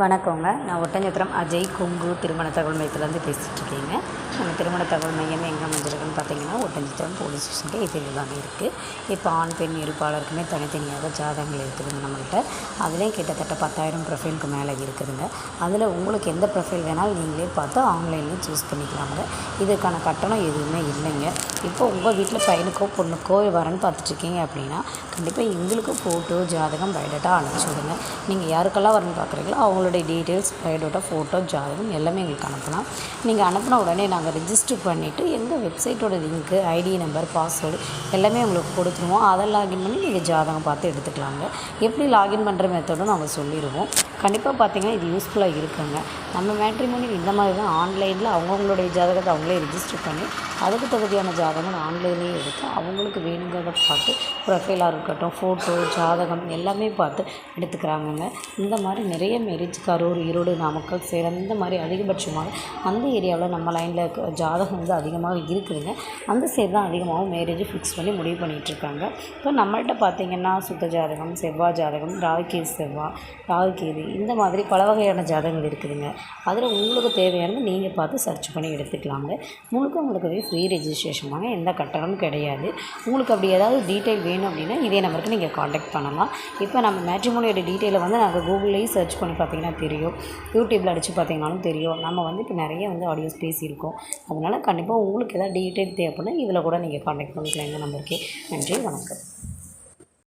வணக்கங்க. நான் ஒட்டஞ்சத்திரம் அஜய் கொங்கு திருமண தகவல் மையத்துலேருந்து பேசிகிட்டு இருக்கேங்க. நம்ம திருமண தகவல் மையம் எங்கே அமைஞ்சிருக்குன்னு பார்த்தீங்கன்னா ஒட்டஞ்சத்திரம் போலீஸ் ஸ்டேஷனுக்கு எதிரில் தாங்க இருக்குது இப்போ ஆண் பெண் இருப்பாளருக்குமே தனித்தனியாக ஜாதகங்கள் இருக்குதுங்க நம்மள்கிட்ட அதுலேயும் கிட்டத்தட்ட பத்தாயிரம் ப்ரொஃபைலுக்கு மேலே இருக்குதுங்க. அதில் உங்களுக்கு எந்த ப்ரொஃபைல் வேணாலும் நீங்களே பார்த்து ஆன்லைன்லேயும் சூஸ் பண்ணிக்கலாங்க. இதுக்கான கட்டணம் எதுவுமே இல்லைங்க. இப்போ உங்கள் வீட்டில் பையனுக்கோ பொண்ணுக்கோ வரன்னு பார்த்துட்ருக்கீங்க அப்படின்னா கண்டிப்பாக எங்களுக்கு ஃபோட்டோ ஜாதகம் பயோடேட்டா அனுப்பிச்சி விடுங்க. நீங்கள் யாருக்கெல்லாம் வரணும் பார்க்குறீங்களோ அவங்களுடைய டீட்டெயில்ஸ் பயோடேட்டா ஃபோட்டோ ஜாதகம் எல்லாமே எங்களுக்கு அனுப்பலாம். நீங்கள் அனுப்பின உடனே நாங்கள் ரிஜிஸ்டர் பண்ணிவிட்டு எங்கள் வெப்சைட்டோட லிங்க்கு ஐடி நம்பர் பாஸ்வேர்டு எல்லாமே உங்களுக்கு கொடுத்துருவோம். அதை லாகின் பண்ணி நீங்கள் ஜாதகம் பார்த்து எடுத்துக்கலாங்க. எப்படி லாகின் பண்ணுற மெத்தடும் நாங்கள் சொல்லிடுவோம். கண்டிப்பாக பார்த்தீங்கன்னா இது யூஸ்ஃபுல்லாக இருக்குங்க. நம்ம மேட்ரிமோனி இந்த மாதிரி தான். ஆன்லைனில் அவங்கவுங்களுடைய ஜாதகத்தை அவங்களே ரிஜிஸ்டர் பண்ணி அதுக்கு தகுதியான ஜாதகம் ஆன்லைன்லேயே எடுத்து அவங்களுக்கு வேணுங்கிறத பார்த்து ப்ரொஃபைலாக இருக்கட்டும் ஃபோட்டோ ஜாதகம் எல்லாமே பார்த்து எடுத்துக்கிறாங்கங்க. இந்த மாதிரி நிறைய மேரேஜ் கரூர் ஈரோடு நாமக்கல் சேலம் இந்த மாதிரி அதிகபட்சமாக அந்த ஏரியாவில் நம்ம லைனில் இருக்க ஜாதகம் வந்து அதிகமாக இருக்குதுங்க. அந்த சைடு தான் அதிகமாகவும் மேரேஜ் ஃபிக்ஸ் பண்ணி முடிவு பண்ணிகிட்ருக்காங்க இப்போ நம்மள்கிட்ட பார்த்தீங்கன்னா சுத்த ஜாதகம் செவ்வாய் ஜாதகம் ராகுகேது செவ்வாய் ராகுகேது இந்த மாதிரி பல வகையான ஜாதகங்கள் இருக்குதுங்க. அதில் உங்களுக்கு தேவையானது நீங்கள் பார்த்து சர்ச் பண்ணி எடுத்துக்கலாங்க. முழுக்க உங்களுக்கு ஃப்ரீ ரெஜிஸ்ட்ரேஷன் வாங்க எந்த கட்டணமும் கிடையாது. உங்களுக்கு அப்படி ஏதாவது டீட்டெயில் வேணும் அப்படின்னா இதே நம்பருக்கு நீங்கள் காண்டாக்ட் பண்ணலாம். இப்போ நம்ம மேட்ரிமோனியோட டீட்டெயிலை வந்து நாங்கள் கூகுள்லேயும் சர்ச் பண்ணி பார்த்தீங்கன்னா தெரியும். யூடியூப்பில் அடித்து பார்த்தீங்கனாலும் தெரியும். நம்ம வந்து இப்போ நிறைய வந்து ஆடியோஸ் பேசியிருக்கோம். அதனால் கண்டிப்பாக உங்களுக்கு ஏதாவது டீட்டெயில் தேவைப்படுனா இதில் கூட நீங்கள் காண்டாக்ட் பண்ணிக்கலாம். இந்த நம்பருக்கு நன்றி வணக்கம்.